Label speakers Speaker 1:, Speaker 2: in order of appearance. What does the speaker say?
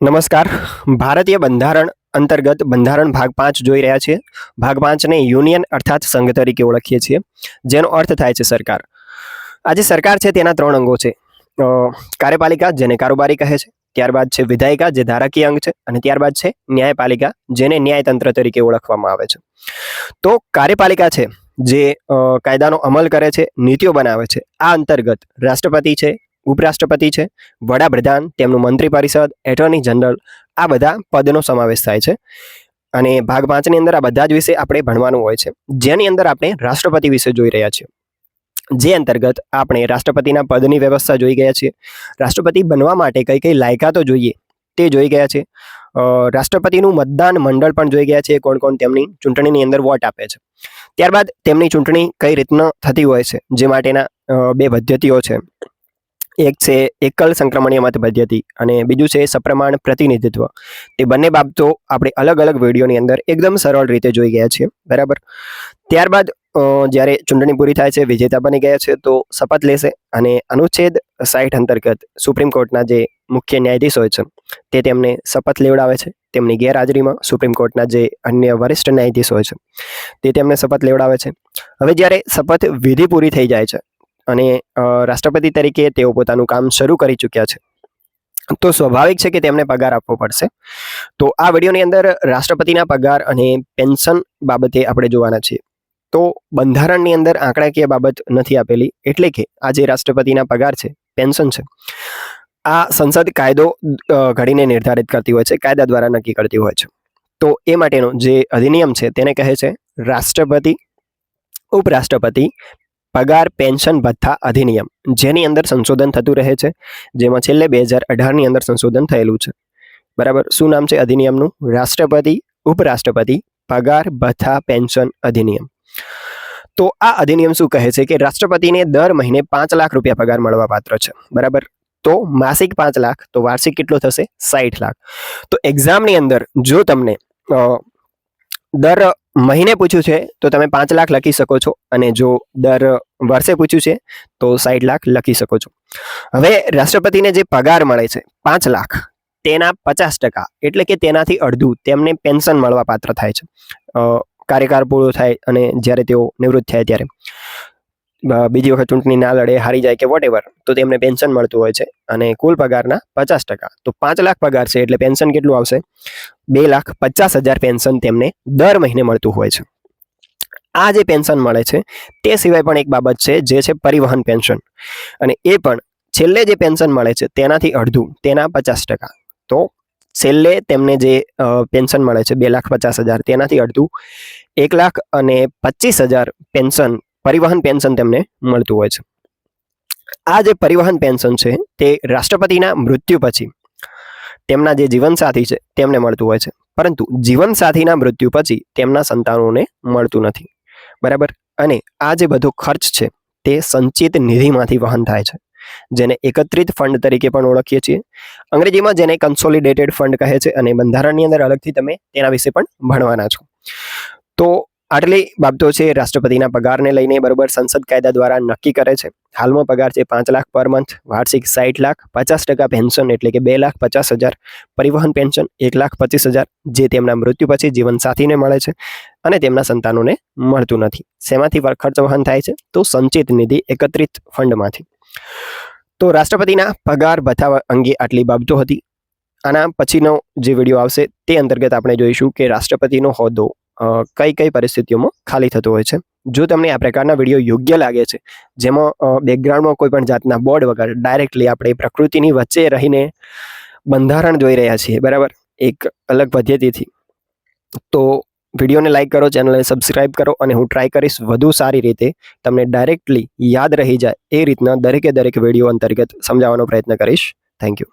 Speaker 1: નમસ્કાર. ભારતીય બંધારણ અંતર્ગત બંધારણ ભાગ પાંચ જોઈ રહ્યા છીએ. ભાગ પાંચને યુનિયન અર્થાત સંઘ તરીકે ઓળખીએ છીએ. જેનો અર્થ થાય છે સરકાર. આજે સરકાર છે તેના ત્રણ અંગો છે. કાર્યપાલિકા, જેને કારોબારી કહે છે. ત્યારબાદ છે વિધાયિકા, જે ધારાકીય અંગ છે. અને ત્યારબાદ છે ન્યાયપાલિકા, જેને ન્યાયતંત્ર તરીકે ઓળખવામાં આવે છે. તો કાર્યપાલિકા છે, જે કાયદાનો અમલ કરે છે, નીતિઓ બનાવે છે. આ અંતર્ગત રાષ્ટ્રપતિ છે ઉપરાષ્ટ્રપતિ છે, વડાપ્રધાન, તેમનું મંત્રી પરિષદ, એટર્ની જનરલ, આ બધા પદનો સમાવેશ થાય છે. અને ભાગ પાંચની અંદર આ બધા જ વિશે આપણે ભણવાનું હોય છે. જેની અંદર આપણે રાષ્ટ્રપતિ વિશે જોઈ રહ્યા છીએ. જે અંતર્ગત આપણે રાષ્ટ્રપતિના પદની વ્યવસ્થા જોઈ ગયા છીએ. રાષ્ટ્રપતિ બનવા માટે કઈ કઈ લાયકાતો જોઈએ તે જોઈ ગયા છે રાષ્ટ્રપતિનું મતદાન મંડળ પણ જોઈ ગયા છે કોણ કોણ તેમની ચૂંટણીની અંદર વોટ આપે છે. ત્યારબાદ તેમની ચૂંટણી કઈ રીતના થતી હોય છે, જે માટેના બે પદ્ધતિઓ છે. એક છે એકલ સંક્રમણીય મત પદ્ધતિ અને બીજું છે સપ્રમાણ પ્રતિનિધિત્વ. તે બંને બાબતો આપણે અલગ અલગ વિડીયોની અંદર એકદમ સરળ રીતે જોઈ ગયા છીએ. બરાબર? ત્યારબાદ જ્યારે ચૂંટણી પૂરી થાય છે, વિજેતા બની ગયા છે, તો શપથ લેશે અને અનુચ્છેદ સાઠ અંતર્ગત સુપ્રીમ કોર્ટના જે મુખ્ય ન્યાયાધીશ હોય છે, તે તેમને શપથ લેવડાવે છે. તેમની ગેરહાજરીમાં સુપ્રીમ કોર્ટના જે અન્ય વરિષ્ઠ ન્યાયાધીશ હોય છે, તે તેમને શપથ લેવડાવે છે. હવે જ્યારે શપથ વિધિ પૂરી થઈ જાય છે અને રાષ્ટ્રપતિ તરીકે તેઓ પોતાનું કામ શરૂ કરી ચૂક્યા છે. તો સ્વાભાવિક છે કે તેમને પગાર આપવો પડશે. તો આ વિડીયોની અંદર રાષ્ટ્રપતિના પગાર અને પેન્શન બાબતે આપણે જોવાના છીએ. તો બંધારણની અંદર આંકડાકીય બાબત નથી આપેલી, એટલે કે આ જે રાષ્ટ્રપતિના પગાર છે, પેન્શન છે, આ સંસદ કાયદો ઘડીને નિર્ધારિત કરતી હોય છે, કાયદા દ્વારા નક્કી કરતી હોય છે. તો એ માટેનો જે અધિનિયમ છે, તેને કહે છે રાષ્ટ્રપતિ, ઉપરાષ્ટ્રપતિ પગાર પેન્શન ભથ્થા અધિનિયમ, જેની અંદર સંશોધન થતું રહે છે, જેમાં છેલ્લે બે હજાર અઢારની અંદર સંશોધન થયેલું છે. બરાબર? શું નામ છે અધિનિયમનું? રાષ્ટ્રપતિ, ઉપરાષ્ટ્રપતિ, પગાર ભથ્થા પેન્શન અધિનિયમ. તો આ અધિનિયમ શું કહે છે કે રાષ્ટ્રપતિને દર મહિને પાંચ લાખ રૂપિયા પગાર મળવા પાત્ર છે. બરાબર? તો માસિક પાંચ લાખ, તો વાર્ષિક કેટલો થશે? સાઠ લાખ. તો એક્ઝામની અંદર જો તમને દર મહિને પૂછ્યું છે, તો તમે પાંચ લાખ લખી શકો છો. અને જો દર વર્ષે પૂછ્યું છે, તો સાઠ લાખ લખી શકો છો. હવે રાષ્ટ્રપતિને જે પગાર મળે છે, પાંચ લાખ, તેના પચાસ ટકા, એટલે કે તેનાથી અડધું તેમને પેન્શન મળવા પાત્ર થાય છે. કાર્યકાળ પૂરો થાય અને જ્યારે તેઓ નિવૃત્ત થાય ત્યારે. બીજી વખત ચૂંટણી ના લડે હારી જાય કે વોટ તો તેમને પેન્શન મળતું હોય છે. અને કુલ પગારના પચાસ ટકા. તો પાંચ લાખ પગાર છે એટલે પેન્શન કેટલું આવશે? બે લાખ પચાસ હજાર પેન્શન તેમને દર મહિને મળતું હોય છે. આ જે પેન્શન મળે છે, તે સિવાય પણ એક બાબત છે, જે છે પરિવહન પેન્શન અને એ પણ છેલ્લે જે પેન્શન મળે છે, તેનાથી અડધું, તેના પચાસ ટકા. તો છેલ્લે તેમને જે પેન્શન મળે છે, બે લાખ પચાસ હજાર, તેનાથી અડધું, એક લાખ અને પચીસ હજાર પેન્શન પરિવહન પેન્શન તેમને મળતું હોય છે. આ જે પરિવહન પેન્શન છે, તે રાષ્ટ્રપતિના મૃત્યુ પછી તેમના જે જીવનસાથી છે, તેમને મળતું હોય છે. પરંતુ જીવનસાથીના મૃત્યુ પછી તેમના સંતાનોને મળતું નથી. બરાબર? અને આ જે બધો ખર્ચ છે, તે સંચિત નિધિમાંથી વહન થાય છે, જેને એકત્રિત ફંડ તરીકે પણ ઓળખીએ છીએ. અંગ્રેજીમાં જેને કન્સોલિડેટેડ ફંડ કહે છે, અને બંધારણની અંદર અલગથી તમે તેના વિશે પણ ભણવાના છો. તો આટલી બાબતો છે રાષ્ટ્રપતિના પગારને લઈને બરોબર સંસદ કાયદા દ્વારા નક્કી કરે છે. હાલમાં પગાર છે પાંચ લાખ પર મંથ, વાર્ષિક સાઠ લાખ, પચાસ ટકા પેન્શન એટલે કે બે લાખ પચાસ હજાર, પરિવહન પેન્શન એક લાખ પચીસ હજાર, જે તેમના મૃત્યુ પછી જીવનસાથીને મળે છે અને તેમના સંતાનોને મળતું નથી. શેમાંથી ખર્ચ વહન થાય છે? તો સંચિત નિધિ એકત્રિત ફંડમાંથી. તો રાષ્ટ્રપતિના પગાર ભથ્થા અંગે આટલી બાબતો હતી. આના પછીનો જે વીડિયો આવશે તે અંતર્ગત આપણે જોઈશું કે રાષ્ટ્રપતિનો હોદ્દો કઈ કઈ પરિસ્થિતિઓમાં ખાલી થતું હોય છે. જો તમને આ પ્રકારના વીડિયો યોગ્ય લાગે છે, જેમાં બેકગ્રાઉન્ડમાં કોઈ પણ જાતના બોર્ડ વગર ડાયરેક્ટલી આપણે પ્રકૃતિની વચ્ચે રહીને બંધારણ જોઈ રહ્યા છીએ, બરાબર? એક અલગ પદ્ધતિથી. તો વિડીયોને લાઈક કરો ચેનલને સબસ્ક્રાઇબ કરો અને હું ટ્રાય કરીશ વધુ સારી રીતે તમને ડાયરેક્ટલી યાદ રહી જાય એ રીતના દરેકે દરેક વીડિયો અંતર્ગત સમજાવવાનો પ્રયત્ન કરીશ. Thank you